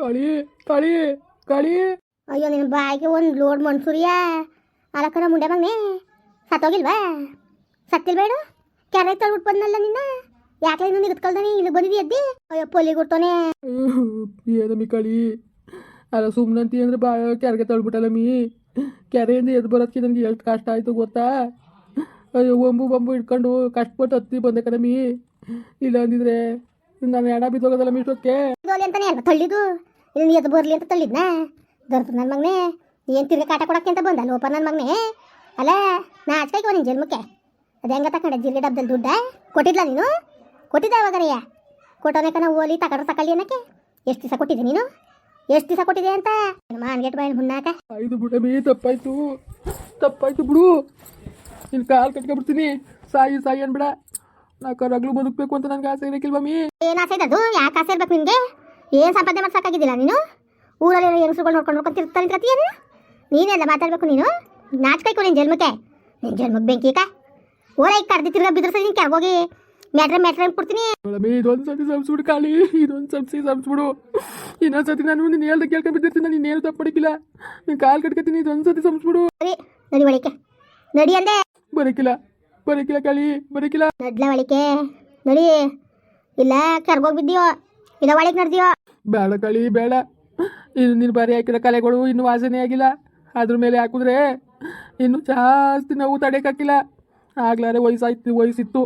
ಕಾಳಿ ಕಳಿ ಕಳಿ. ಅಯ್ಯೋ ನಿನ್ನ ಬಾಯಿಗೆ ಒಂದು ಲೋಡ್ ಮನ್ಸೂರಿಯ? ಅಲಕ್ಕನ ಮುಂಡೆ ಮಗನೇ ಸತ್ತೋಗಿಲ್ವಾ? ಸತ್ತಿಲ್ಬೇಡ ಕೆರೆ ತಳ್ಬಿಟ್ಟು ಬಂದಲ್ಲ ನಿನ್ನ? ಯಾಕೆ ನೀನು ನಿಗತ್ಕಲ್ದಾನೆ ಇಲ್ಲಿ ಬಂದಿದ್ದೀ ಅದ್ದಿ ಅಯ್ಯೋ ಪೊಲಿ ಕೊಡ್ತಾನೆ ಏನಮ್ಮಿ ಕಳಿ. ಅಲ್ಲ ಸುಮ್ಮನೆ ಅಂತೀ ಅಂದ್ರೆ ಬಾ ಕೆರೆಗೆ ತಳ್ಬಿಟ್ಟಲ್ಲ ಮೀ? ಕೆರೆಯಿಂದ ಎದ್ದು ಬರೋದಕ್ಕೆ ನನಗೆ ಎಷ್ಟು ಕಷ್ಟ ಆಯಿತು ಗೊತ್ತಾ? ಅಯ್ಯೋ ಒಂಬು ಬಂಬು ಇಟ್ಕೊಂಡು ಕಷ್ಟಪಟ್ಟು ಹತ್ತಿ ಬಂದೆ ಕಣಮಿ ಇಲ್ಲ ಅಂದಿದ್ರೆ ನಾನು ಎಡ ಬಿದ್ದೋಗೋದಲ್ಲ ಮೀ ಇಷ್ಟೊತ್ತಿಗೆ ತಳ್ಳಿದು ಇದನ್ನ ಎದ್ದು ಬರ್ಲಿ ಅಂತ ತಳ್ಳಿದ್ನಾ? ದರ್ಪ ನನ್ನ ಮಗನೇ ಏನು ತಿರ್ಗಿ ಕಾಟ ಕೊಡಕ್ಕೆ ಅಂತ ಬಂದ? ಲೋಪ ನನ್ನ ಮಗನೇ? ಅಲ್ಲ ನಾ ಆಚ್ಕಾಯ್ಕೋ ನಿನ್ನ ಜನ್ಮಕ್ಕೆ ಅದು ಹೆಂಗೆ ತಕೊಂಡೆ? ಜಿರ್ಗೆ ಡಬ್ದಲ್ಲಿ ದುಡ್ಡ? ಕೊಟ್ಟಿದ್ಲ ನೀನು? ಕೊಟ್ಟಿದ್ದ ಅವಾಗರಯ್ಯ ಕೊಟ್ಟೋನೇಕನ ಓಲಿ ತಕೊಂಡ್ರೆ ತಕೊಳ್ಳಿ ಅನ್ನಕ್ಕೆ? ಎಷ್ಟು ದಿವಸ ಕೊಟ್ಟಿದ್ದೆ ನೀನು? ಎಷ್ಟು ದಿವಸ ಕೊಟ್ಟಿದೆ ಅಂತ? ಮಾನ್ಗೆಟ್ ಬಾಯಿ ಹುಣ್ಣಾಕ? ಐದು ಬಿಡಮಿ ತಪ್ಪಾಯ್ತು. ತಪ್ಪಾಯ್ತು ಬಿಡು. ನಿನ್ನ ಕಾಲು ಕಟ್ಕೊಬಿಡ್ತೀನಿ ಸಾಯಿ ಸಾಯಿ ಅನ್ಬಿಡ. ನಾ ಕರಗ್ಲು ಬದುಕಬೇಕು ಅಂತ ನನಗೆ ಆಸೆ ಇರಕ್ಕಿಲ್ವ ಮೀ? ಏನು ಆಸೆ ಅದು ಯಾಕೆ ಆಸೆ ಇರ್ಬೇಕು ನಿನಗೆ? ಏನು ಸಂಪಾದನೆ ಮಾಡಿ ಸಾಕಾಗಿದ್ದಿಲ್ಲ ನೀನು? ಊರಲ್ಲಿ ಹೆಂಗಸ್ರುಗಳು ನೋಡ್ಕೊಂಡು ನೋಡ್ಕೊಂಡು ತಿರ್ತಾ ನಿಂತ್ಕತ್ತೀಯ ನೀನು? ನೀನೆಲ್ಲ ಮಾತಾಡ್ಬೇಕು ನೀನು? ನಾಚ್ಕೈಕೊ ನಿನ್ನ ಜನ್ಮಕ್ಕೆ. ನಿನ್ನ ಜನ್ಮಕ್ಕೆ ಬೆಂಕಿ ಕಾ. ಓಲ ಈಗ ತಿರ್ಗ ತಿರ್ಗಾ ಸರಿ ನೀನು ಹೋಗಿ ಮ್ಯಾಟ್ರೆ ಮ್ಯಾಟ್ರೆ ಕೊಡ್ತೀನಿ. ಇದೊಂದು ಸತಿ ಸಂಸ್ಬಿಡು ಕಾಳಿ ಇದೊಂದು ಸಬ್ಸಿ ಸಂಸ್ಬಿಡು. ಇನ್ನೊಂದು ಸತಿ ನಾನು ನೀನು ಹೇಳ್ದೆ ಕೇಳ್ಕೊಂಡು ಬಿದ್ದಿರ್ತೀನಿ ನಾನು ಇನ್ನೇನು ತಪ್ಪು ಮಾಡಿಕಿಲ್ಲ ನೀನು ಕಾಲು ಕಟ್ಕೊತೀನಿ ಇದೊಂದು ಸತಿ ಸಂಸ್ಬಿಡು. ಸರಿ ನಡಿ ಒಳಿಕೆ ನಡಿ ಅಂದೆ. ಬರಕಿಲ್ಲ. ಬರಕಿಲ್ಲ ಕಾಳಿ ಬರಕಿಲ್ಲ. ನಡ್ಲ ಒಳಿಕೆ ನಡಿ. ಇಲ್ಲ ಕೆರ್ಗೋಗಿ ಬಿದ್ದೀಯೋ? ಇಲ್ಲ ಒಳಗೆ ನಡ್ದಿಯೋ? ಬೇಡ ಕಳಿ, ಬೇಡ. ಇನ್ನು ನೀನು ಬರೀ ಹಾಕಿದ ಕಲೆಗಳು ಇನ್ನೂ ವಾಸನೆ ಆಗಿಲ್ಲ. ಅದ್ರ ಮೇಲೆ ಹಾಕಿದ್ರೆ ಇನ್ನು ಜಾಸ್ತಿ ನೋವು ತಡೆಯಕ್ಕಾಗಿಲ್ಲ ಆಗ್ಲಾರೆ ವಯಸ್ಸಾಯ್ತು, ವಯಸ್ಸಿತ್ತು.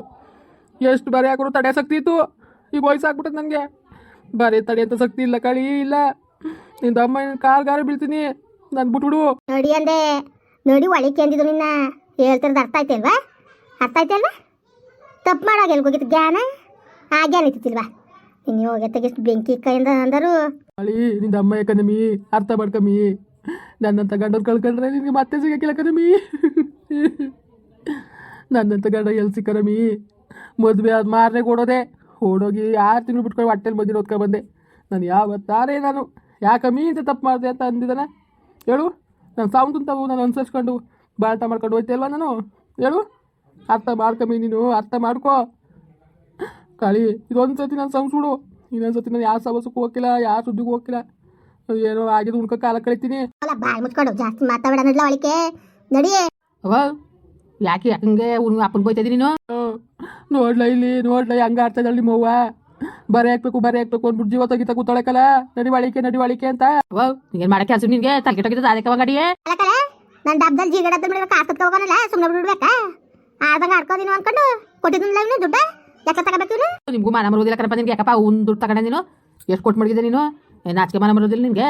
ಎಷ್ಟು ಬರೀ ಹಾಕಿದ್ರು ತಡೆ ಶಕ್ತಿ ಇತ್ತು. ಈಗ ವಯಸ್ಸು ಆಗ್ಬಿಟ್ಟದ ನನಗೆ ಬರೀ ತಡೆ ಅಂತ ಶಕ್ತಿ ಇಲ್ಲ ಕಳಿ, ಇಲ್ಲ. ನಿಂದ ಅಮ್ಮ ಗಾರು ಬೀಳ್ತೀನಿ. ನಾನು ಬಿಟ್ಬಿಡು. ನೋಡಿ ಅಂದೆ, ನೋಡಿ ಒಳಿಕೆ ಅಂದಿದ್ರು ನಿನ್ನ. ಹೇಳ್ತಿರೋದು ಅರ್ಥ ಆಯ್ತಲ್ವಾ? ಅರ್ಥ ಆಯ್ತಲ್ವಾ? ತಪ್ಪು ಮಾಡಾಗ ಎಲ್ಗೋಗಿತ್ತು ಜ್ಞಾನ? ಆ ಜ್ಞಾನ ಇತ್ತಿಲ್ವಾ ನೀನು ಹೋಗಿ ತೆಗಿಷ್ಟು ಬೆಂಕಿ ಕೈಯಿಂದ ಅಂದರು. ಅಳಿ ನಿಂದ ಅಮ್ಮ ಯಾಕಂದಮಿ ಅರ್ಥ ಮಾಡ್ಕಮ್ಮಿ ನನ್ನಂತ ಗಂಡನ ಕಳ್ಕೊಂಡ್ರೆ ನಿನಗೆ ಮತ್ತೆ ಸಿಗಕ್ಕಿಲ್ಲ ಕದಮಿ ನನ್ನಂತ ಗಂಡ ಎಲ್ಲಿ ಸಿಕ್ಕರಮಿ ಮದುವೆ ಆದ ಮಾರನೇ ಓಡೋದೆ. ಓಡೋಗಿ ಆರು ತಿಂಗಳು ಬಿಟ್ಕೊಂಡು ಹೊಟ್ಟೆಲಿ ಮದ್ದಿನ ಓದ್ಕೊ ಬಂದೆ. ನಾನು ಯಾವತ್ತಾರೇ ನಾನು ಯಾಕಮ್ಮಿ ಅಂತ ತಪ್ಪು ಮಾಡಿದೆ ಅಂತ ಅಂದಿದ್ದಾನೆ ಹೇಳು. ನಾನು ಸಾವು ತಾವು ನಾನು ಅನುಸರಿಸ್ಕೊಂಡು ಬಾಳ್ಟ ಮಾಡ್ಕೊಂಡು ಹೋಯ್ತೆ ಅಲ್ವಾ ನಾನು? ಹೇಳು. ಅರ್ಥ ಮಾಡ್ಕಮ್ಮಿ ನೀನು, ಅರ್ಥ ಮಾಡ್ಕೋ. ಕಾಳಿ ಇದೊಂದು ಸತಿ ನಾನು ಸಂಸುಡು ಇನ್ನೊಂದು ಸತಿ ನಾನು ಯಾವ ಸವಸಕ್ಕೂ ಹೋಗಿಲ್ಲ ಯಾವ ಸುದ್ದಿಗೂ ಹೋಗಿಲ್ಲ ಏನೋ ಆಗಿದ್ದು ಉಣ್ಕ ಕಾಲ ಕಳಿತೀನಿ. ಅಲ್ಲ ಬಾಯಿ ಮುಚ್ಕೊಂಡು ಜಾಸ್ತಿ ಮಾತಾಡ ನಡ್ಲ ಒಳಿಕೆ ನಡಿ. ಅವ ಯಾಕೆ ಹಂಗೆ ಉನ್ ಅಪ್ಪನ ಬೈತಾ ನೀನು? ನೋಡ್ಲ ಇಲ್ಲಿ ನೋಡ್ಲ ಹಂಗ ಆಡ್ತಾ ಇದ್ದಾಳೆ ನಿಮ್ಮವ್ವ ಬರೆ ಹಾಕ್ಬೇಕು ಬರೆ ಹಾಕ್ಬೇಕು ಅಂದ್ಬಿಟ್ಟು ಜೀವ ತೆಗಿತಾ ಕೂತಾಳಕಲ್ಲ ನಡಿ ಒಳಿಕೆ ನಡಿ ಒಳಿಕೆ ಅಂತ. ಅವ ಏನು ಮಾಡಕ್ಕೆ ಹಸು ನಿನ್ಗೆ? ತಲೆ ಕೆಟ್ಟೋಗಿದ್ದು ಅದಕ್ಕೆ ಗಾಡಿಯೇ ನನ್ನ ಡಬ್ದಲ್ಲಿ ಜೀಗಡದ ಮಾಡಿದ್ರೆ ಕಾಸು ಕತ್ಕೊ ಹೋಗೋನಲ್ಲ ಸುಮ್ಮನೆ ಬಿಡ್ಬೇಕಾ ಆದಂಗೆ ಆಡ್ಕೋದಿನ ಅನ್ಕೊಂಡು. ಕೊಟ್ಟಿದ್ನಲ್ಲ ಇವನು ದುಡ್ಡ? ಯಾಕೆ ತಗೋಬೇಕು ನಿಮ್ಗೂ ಮಾನ ಮರೋದಿಲ್ಲ ಕಣಪ್ಪ ನಿನ್ಗೆ ಯಾಕಪ್ಪ ಒಂದು ದುಡ್ಡು ತಗೊಂಡೆ ನೀನು? ಎಷ್ಟು ಕೊಟ್ಟು ಮಡಗಿದೆ ನೀನು? ಏನ್ ನಾಚಿಕೆ ಮಾನ ಬರೋದಿಲ್ಲ ನಿನ್ಗೆ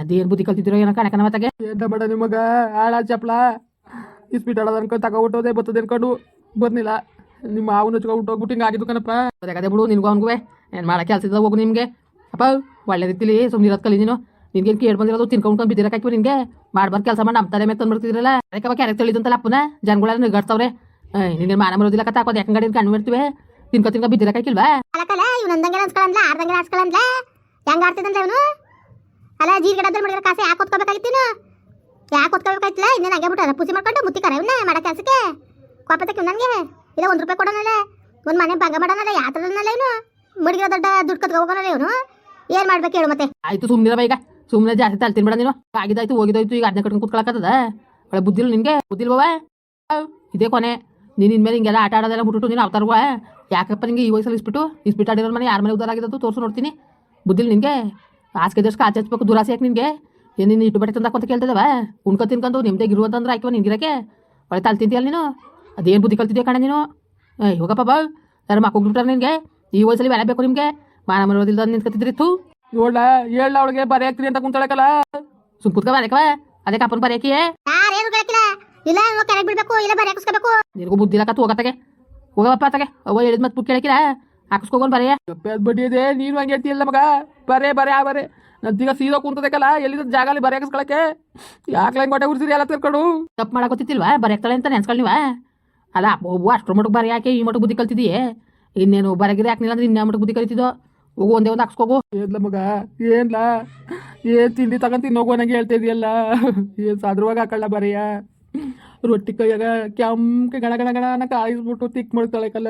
ಅದೇನು ಬುದ್ಧಿ ಕಲ್ತಿದ್ದೀರೋ ಏನೋ ಕಣಕನ ಮತ್ತಾಗೆ ಎಂತ ಮಾಡ ನಿಮಗ ಆಳ ಚಪ್ಲ ಇಸ್ಪೀಟ್ ಆಡೋದ ಅನ್ಕೊಂಡು ತಗೋಬಿಟ್ಟೋದೆ ಬರ್ತದೆ ಅನ್ಕೊಂಡು ಬರ್ನಿಲ್ಲ. ನಿಮ್ಮ ಮಾವನ ಹಚ್ಕೊಂಡು ಹೋಗ್ಬಿಟ್ಟು ಹಿಂಗೆ ಆಗಿದ್ದು ಕಣಪ್ಪ. ಅದೇ ಬಿಡು ನಿನ್ಗೂ ಅವ್ನಿಗೂ ಏನು ಮಾಡೋ ಕೆಲಸ ಇದ್ದ ಹೋಗು ನಿಮಗೆ. ಅಪ್ಪ ಒಳ್ಳೆ ರೀತಿಲಿ ಸುಮ್ಮನೆ ಇರೋದು ಕಲಿ ನೀನು. ನಿನ್ಗೇನು ಕೇಳಿ ಬಂದಿರೋದು ತಿನ್ಕೊಂಡು ಬಿದ್ದಿರಕ್ಕೆ ನಿನ್ಗೆ. ಮಾಡ್ಬಾರ್ದು ಕೆಲಸ ಮಾಡಿ ನಮ್ಮ ತಲೆ ಮೇಲೆ ತಂದ್ಬಿಡ್ತಿದ್ರಲ್ಲ ಅದಕ್ಕೆ ಅವಾಗ ಕ್ಯಾರೆಕ್ಟ್ ತಿಳಿದಂತಲ್ಲ ಅಪ್ಪನ. ಜನಗಳೆಲ್ಲ ನಿಗಾಡ್ತಾವ್ರೆ ನಿನ್ಗೆ ಮಾನ ಮರೋದಿಲ್ಲ ಕತ್ತ ಹಾಕೋದು ಯಾಕೆ ಗಾಡಿ ಕಣ್ಣು ಬಿಡ್ತೀವಿ ತಿನ್ಕೊ ತಿನ್ಕೊ ಬಿದ್ದಿರಕ್ಕೆ ಹಾಕಿಲ್ವಾ ಅಲ್ಲಕಲ್ಲ ಇವ್ನು ಅಂದಂಗೆ ಅನ್ಸ್ಕೊಳಂದ್ಲ ಆರ್ದಂಗೆ ಹೆಂಗ ಆಡ್ತಿದ್ದಂದ್ರೆ ಅವನು? ಅಲ್ಲ ಜೀರ್ಗಡದಲ್ಲಿ ಮಾಡಿದ್ರೆ ಕಾಸೆ ಯಾಕೆ ಹೊತ್ಕೋಬೇಕಾಗಿತ್ತೀನು ಯಾಕೆ ಹೊತ್ಕೋಬೇಕಾಯ್ತಿಲ್ಲ ಇನ್ನೇನು ಹಂಗೆ ಬಿಟ್ಟಾರ ಪೂಜೆ ಮಾಡ್ಕೊಂಡು ಮುತ್ತಿಕಾರ ಇವನ್ನ ಮಾಡೋ ಕೆಲಸಕ್ಕೆ? ಕೋಪತಕ್ಕೆ ಇಲ್ಲ ಒಂದು ರೂಪಾಯಿ ಕೊಡೋನಲ್ಲ? ಒಂದು ಮನೆ ಭಂಗ ಮಾಡೋನಲ್ಲ? ಮಡಿಗಿರೋ ಇವನು? ಮುಡಿಗಿರೋ ದೊಡ್ಡ ದುಡ್ಡು ಕತ್ಕೊ ಹೋಗೋನಲ್ಲ ಇವನು? ಏನ್ ಮಾಡ್ಬೇಕು ಹೇಳು ಮತ್ತೆ? ಆಯ್ತು ಸುಮ್ಮನಿರ ಈಗ. ಸುಮ್ಮನೆ ಜಾಸ್ತಿ ತಲೆ ತಿನ್ಬೇಡ ನೀನು. ಆಗಿದಾಯ್ತು ಹೋಗಿದಾಯ್ತು ಈಗ ಅದನ್ನ ಕಟ್ಕೊಂಡು ಕೂತ್ಕೊಳಕತ್ತದ. ಒಳ್ಳೆ ಬುದ್ಧಿಲ್ ನಿನ್ಗೆ? ಬುದ್ಧಿಲ್ವವ ಇದೇ ಕೊನೆ. ನೀನು ಇನ್ಮೇಲೆ ಹಿಂಗೆಲ್ಲ ಆಟ ಆಡೋದೆಲ್ಲ ಬಿಟ್ಬಿಟ್ಟು ನೀನು ಅವತಾರವ ಯಾಕಪ್ಪ ನಿಂಗೆ ಈ ವಯಸ್ಸಲ್ಲಿ ಇಸ್ಬಿಟ್ಟು ಇಸ್ಬಿಟ್ಟು ಆಡಿರೋ ಮನೆ ಯಾರ ಮನೆ ಉದ್ದಾರ ಆಗಿದ್ದು ತೋರಿಸು ನೋಡ್ತೀನಿ. ಬುದ್ಧಿಲಿ ನಿನಗೆ? ಆಚೆ ದರ್ಶಕ ಆಚೆ ಹಚ್ಬೇಕು ದುರಾಸೆ ಯಾಕೆ ನಿನಗೆ? ಏನು ನೀನು ಇಟ್ಟು ಬಟ್ಟೆ ತಂದಾಕೊಂತ ಕೇಳ್ತದವ? ಉಣ್ಕೊ ತಿನ್ಕೊಂಡು ನಿಮ್ದೇ ಇರುವಂತಂದ್ರೆ ಆಯ್ಕವ ನಿನ್ಗಿರಕ್ಕೆ. ಒಳ್ಳೆ ತಲೆ ತಿಂತೀಯಲ್ಲ ನೀನು? ಅದೇನು ಬುದ್ಧಿ ಕಲ್ತಿದ್ಯಾ ಕಣ ನೀನು? ಏ ಹೋಗಪ್ಪ ಬಾ ಯಾರು ಮಕ್ಕೋಗ್ಬಿಟ್ಟಾರ ನಿನಗೆ? ಈ ವಯಸ್ಸಲ್ಲಿ ಬೇರೆ ಬೇಕು ನಿಮಗೆ? ಮಾನ ಮರೋದಿಲ್ಲ ನಿಂತ್ಕೊತಿದ್ರಿ ತು ನೋಡ್ಲ ಹೇಳ ಅವಳಿಗೆ ಬರೆ ಹಾಕ್ತೀನಿ ಅಂತ ಕುಂತಾಳಕಲ್ಲ. ಸುಮ್ ಕುತ್ಕ ಬರಕವ ಅದಕ್ಕೆ ಅಪ್ಪನ ಬರೆಯಕಿಯೇ ಇಲ್ಲ ಕರೆಕ್ಟ್ ಬಿಡ್ಬೇಕು ಇಲ್ಲ ಬರೀ ಹಾಕಿಸ್ಕೋಬೇಕು ನಿನಗೂ ಬುದ್ಧಿ ಇಲ್ಲಕತ್ತು ಹೋಗತ್ತಾಗೆ. ಹೋಗಪ್ಪ ತಗೆ ಅವ್ವ ಹೇಳಿದ್ ಮತ್ತೆ ಬುಕ್ ಕೇಳಕಿಲ್ಲ ಹಾಕಿಸ್ಕೋಗೊಂಡು ಬರೆಯ ಅದ್ ಬಡ್ಡಿ ಇದೆ ನೀನು ಹಂಗೆ ಹೇಳ್ತೀಯಲ್ಲ ಮಗ. ಬರೇ ಬರೇ ಆ ಬರೇ. ನಂತೀಗ ಸೀದೋ ಕುಂತದಕ್ಕಲ್ಲ ಎಲ್ಲಿದ್ದ ಜಾಗ ಅಲ್ಲಿ ಬರೆ ಹಾಕಿಸ್ಕೊಳಕ್ಕೆ? ಯಾಕೆ ಹಂಗೆ ಬಟ್ಟೆ ಉರ್ಸಿರಿ ಎಲ್ಲ ತಿರ್ಕೊಂಡು ತಪ್ಪು ಮಾಡಕ್ ಗೊತ್ತಿತ್ತಿಲ್ವಾ? ಬರೆಯಕ್ತಾಳೆ ಅಂತ ನೆನ್ಸ್ಕೊಳ್ಳಿ ನೀವ? ಅಲ್ಲ ಒಬ್ಬ ಅಷ್ಟ್ರ ಮಟ್ಟಕ್ಕೆ ಬರೆ ಯಾಕೆ ಈ ಮಟ್ಟಿಗೆ ಬುದ್ಧಿ ಕಲ್ತಿದೀಯೇ? ಇನ್ನೇನು ಬರಗಿರಿ ಹಾಕ್ನಿಲ್ಲ ಅಂದ್ರೆ ಇನ್ನೇ ಮಟ್ಟ ಬುದ್ಧಿ ಕಲಿತಿದ್ದೋ? ಹೋಗು ಒಂದೇ ಒಂದು ಹಾಕ್ಸ್ಕೋಗು. ಏನ್ಲ ಮಗ? ಏನ್ಲ? ಏನ್ ತಿಂಡಿ ತಗೊಂತೀನಿ ತಿನ್ನೋಗು ನಂಗೆ ಹೇಳ್ತಾ ಇದೆಯಲ್ಲ? ಏನ್ ಸಾದ್ರವಾಗ ಹಾಕಲ್ಲ ಬರೆಯ? ರೊಟ್ಟಿ ಕೈಯಾಗ ಕೆಂಪು ಗಣ ಗಣ ಗಣ ಕಾಯಿಸ್ಬಿಟ್ಟು ತಿಕ್ ಮಾಡ್ತಾಳೆ ಕಲ್ಲ.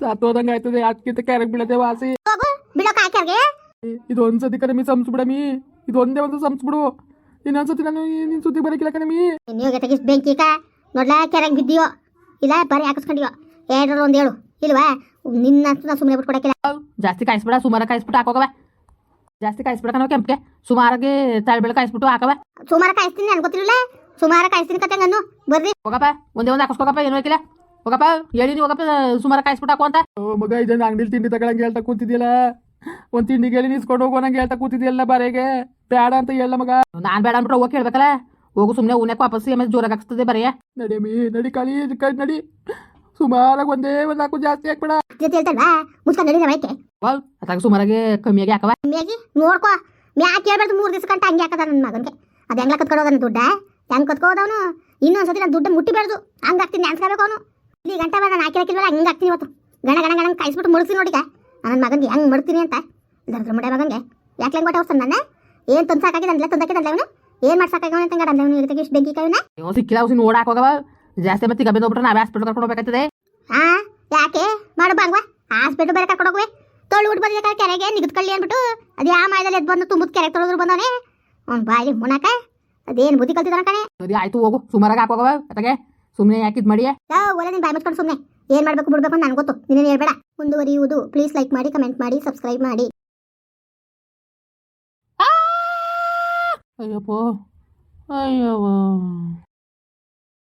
ಸಾತೋದಂಗ ಆಯ್ತದೆ ಅದಕ್ಕಿಂತ ಕೆರೆಗೆ ಬೀಳದೆ ವಾಸಿ. ಹೋಗು ಬಿಡೋ ಕಾಯ್ಕರ್ಗೆ ಇದು ಒಂದ್ಸತಿ ಕಣಮಿ ಸಂಸ್ಬಿಡಮಿ ಇದು ಒಂದೇ ಸಂಸ್ಬಿಡು. ಇನ್ನೊಂದ್ಸತಿ ನಾನು ನಿನ್ ಸುದ್ದಿ ಬರಕಿಲ್ಲ ಕಣಮಿ ಬೆಂಕಿ ಬೆಂಕಿಕ ನೋಡ್ಲಾ ಕೆರೆಗೆ ಬಿದ್ದೀಯೋ? ಇಲ್ಲ ಬರೀ ಹಾಕಿಸ್ಕೊಂಡಿಯೋ? ಎರಡರಲ್ಲಿ ಒಂದು ಹೇಳು ಇಲ್ವಾ? ನಿನ್ನ ನಾ ಸುಮ್ಮನೆ ಬಿಟ್ಕೊಡಕ್ಕಿಲ್ಲ. ಜಾಸ್ತಿ ಕಾಯಿಸ್ಬಿಡ ಸುಮಾರು ಕಾಯಿಸ್ಬಿಟ್ಟು ಹಾಕೋಗವ. ಜಾಸ್ತಿ ಕಾಯಿಸ್ಬಿಡ ಕಣವ ಕೆಂಪಿಗೆ. ಸುಮಾರಾಗಿ ತಳ್ಬೇಳೆ ಕಾಯಿಸ್ಬಿಟ್ಟು ಹಾಕವ. ಸುಮಾರ ಕಾಯಿಸ್ತೀನಿ ನನ್ಗೆ ಗೊತ್ತಿರಲಿಲ್ಲ. ಸುಮಾರ ಕಾಯಿಸ್ತೀನಿ ಕತೆ ನಾನು ಬರ್ರಿ. ಹೋಗಪ್ಪ ಒಂದೇ ಒಂದು ಹಾಕಿಸ್ಕೋಗಪ್ಪ ಏನು ಬೇಕಿಲ್ಲ ಹೋಗಪ್ಪ ಹೇಳಿ ನೀವು ಹೋಗಪ್ಪ ಸುಮಾರು ಕಾಯಿಸ್ಬಿಟ್ಟು ಹಾಕೋ ಅಂತ. ಓ ಮಗ ಇದನ್ನ ಅಂಗಡಿಲಿ ತಿಂಡಿ ತಗೊಳಂಗೆ ಹೇಳ್ತಾ ಕೂತಿದ್ಯಲ್ಲ? ಒಂದು ತಿಂಡಿಗೆ ಹೇಳಿ ನಿಸ್ಕೊಂಡು ಹೋಗೋ ನಂಗೆ ಹೇಳ್ತಾ ಕೂತಿದ್ಯಲ್ಲ ಬರೆಗೆ. ಬೇಡ ಅಂತ ಹೇಳ ಮಗ. ನಾನು ಬೇಡ ಅಂದ್ಬಿಟ್ಟು ಹೋಗಿ ಹೇಳ್ಬೇಕಲ್ಲ ಹೋಗು ಸುಮ್ಮನೆ ಉಣ್ಣಕ್ಕೆ ವಾಪಸ್ ಆಮೇಲೆ ಜೋರಾಗಿ ಹಾಕ್ಸ್ತದೆ ಬರೆಯ ನಡಿಮಿ ನಡಿ ಕಾಳಿ ಕೈ ನಡಿ. ಸುಮಾರಾಗಿ ಒಂದೇ ಒಂದು ಹಾಕು ಜಾಸ್ತಿ ಹಾಕ್ಬೇಡ. ಜೊತೆ ಹೇಳ್ತಲ್ವಾ? ಮುಚ್ಕೊಂಡು ನಡೀನ ಮೈಕೆ ವಾವ್ ಅದಾಗ ಸುಮಾರಾಗಿ ಕಮ್ಮಿಯಾಗಿ ಹಾಕವ ಕಮ್ಮಿಯಾಗಿ? ನೋಡ್ಕೋ. ಮ್ಯಾಕ್ ಹೇಳ್ಬಾರ್ದು ಮೂರು ದಿವಸ ಕಂಟ ಹಂಗೆ ಹಾಕದ ನನ್ನ ಮಗನಿಗೆ. ಅದು ಹೆಂಗ್ಲ ಕತ್ಕೊಡೋದನ್ನ ದುಡ್ಡ? ಹೆಂಗ್ ಕತ್ಕೋದವನು ಇನ್ನೊಂದ್ಸತಿ ನಾನು ದುಡ್ಡು ಮುಟ್ಟಿಬಾರ್ದು ಹಂಗೆ ಹಾಕ್ತೀನಿ ಅನ್ಸ್ಕೋಬೇಕು ಅವನು. ಇಲ್ಲಿ ಗಂಟೆ ಬಂದು ನಾನು ಹಾಕಿ ಹಾಕಿಲ್ವಲ್ಲ ಹಂಗೆ ಹಾಕ್ತೀನಿ ಇವತ್ತು. ಗಣ ಗಣ ಗಣ ಕಾಯಿಸ್ಬಿಟ್ಟು ಮುಳುಗ್ತೀನಿ ನೋಡಿಗ ನನ್ನ ಮಗನಿಗೆ ಹೆಂಗೆ ಮುಡ್ತೀನಿ ಅಂತ. ದರ್ದ್ರ ಮುಡೆ ಮಗನಿಗೆ. ಯಾಕೆ ಕೊಟ್ಟೆ ಹೋಗ್ತಾನೆ ನನ್ನ? ಏನು ತಂದು ಸಾಕಾಗಿ ತಂದ್ಲೆ ತಂದಕ್ಕೆ ತಂದ್ಲೆ ಅವನು? ಏನು ಮಾಡಿ ಅಂತ ಅವನು ಅಂದ್ಲೆ ಅವನು? ಇಷ್ಟು ಬೆಂಕಿ ಕಾಯಿನ? ನೀವು ಸಿಕ್ಕಿಲ್ಲ ಉಸಿ ಓಡಾಕ ಹೋಗವ. ಜಾಸ್ತಿ ಮತ್ತೆ ಗಬ್ಬೆ ಹೋಗ್ಬಿಟ್ರೆ ನಾವೇ ಹಾಸ್ಪಿಟಲ್ ಕರ್ಕೊಂಡು ಹೋಗ್ಬೇಕಾಗ್ತದೆ ಹಾ ಯಾಕೆ? ಮಾಡು ಬಂಗ್ವ ಹಾಸ್ಪಿಟ್ಲ್ ಬೇರೆ ಕರ್ಕೊಂಡು ಹೋಗುವೆ. ತೊಳ್ಳು ಬಿಟ್ಟು ಬಂದಿದ್ದ ಕೆರೆಗೆ ನಿಗದ್ಕೊಳ್ಳಿ ಅಂದ್ಬಿಟ್ಟು. ಅದು ಯಾವ ಮಾಯದಲ್ಲಿ ಎದ್ದು ಬಂದು ತುಂಬುದು ಕೆರೆಗೆ ತೊಳೆದ್ರು ಬಂದವನೇ. ಅವ್ನು ಬಾಯಿ ಮುಣಕ. ಅದೇನು ಬುದ್ಧಿ ಕಲ್ತಿದ್ದಾನ ಕಣೆ? ಸರಿ ಆಯ್ತು ಹೋಗು. ಸುಮಾರಾಗ ಹಾಕೋಗವ ಅತ್ತಾಗೆ. ಸುಮ್ಮನೆ ಯಾಕಿದ್ ಮಾಡಿ ಒಲೆ ನೀನು ಬಾಯ್ ಮುಚ್ಕೊಂಡು ಸುಮ್ಮನೆ ಏನು ಮಾಡಬೇಕು ಬಿಡ್ಬೇಕು ಅಂತ ನನಗೆ ಗೊತ್ತು. ನೀನೇನು ಹೇಳ್ಬೇಡ. ಮುಂದುವರಿಯುವುದು. ಪ್ಲೀಸ್ ಲೈಕ್ ಮಾಡಿ ಕಮೆಂಟ್ ಮಾಡಿ ಸಬ್ಸ್ಕ್ರೈಬ್ ಮಾಡಿ. ಅಯ್ಯಪ್ಪ. ಅಯ್ಯವ್ವ.